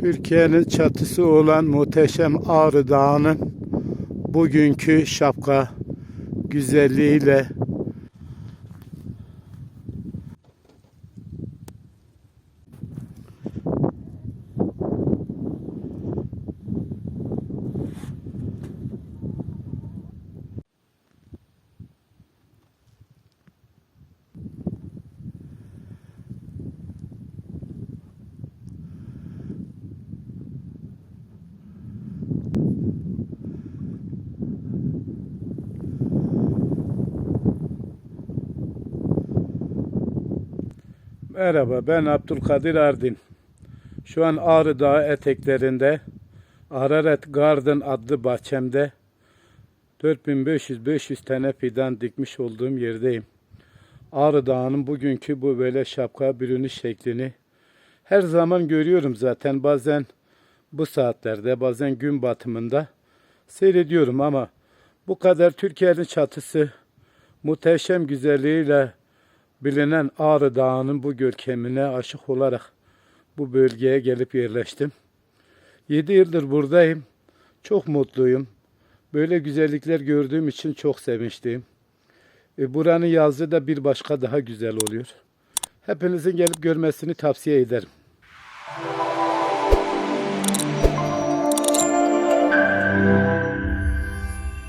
Türkiye'nin çatısı olan muhteşem Ağrı Dağı'nın bugünkü şapka güzelliğiyle Merhaba ben Abdülkadir Ardin. Şu an Ağrı Dağı eteklerinde Araret Garden adlı bahçemde 4500-500 tane fidan dikmiş olduğum yerdeyim. Ağrı Dağı'nın bugünkü bu böyle şapka bürünüş şeklini her zaman görüyorum zaten bazen bu saatlerde bazen gün batımında seyrediyorum ama bu kadar Türkiye'nin çatısı muhteşem güzelliğiyle bilinen Ağrı Dağı'nın bu görkemine aşık olarak bu bölgeye gelip yerleştim. 7 yıldır buradayım. Çok mutluyum. Böyle güzellikler gördüğüm için çok sevinçliyim. E, buranın yazı da bir başka daha güzel oluyor. Hepinizin gelip görmesini tavsiye ederim.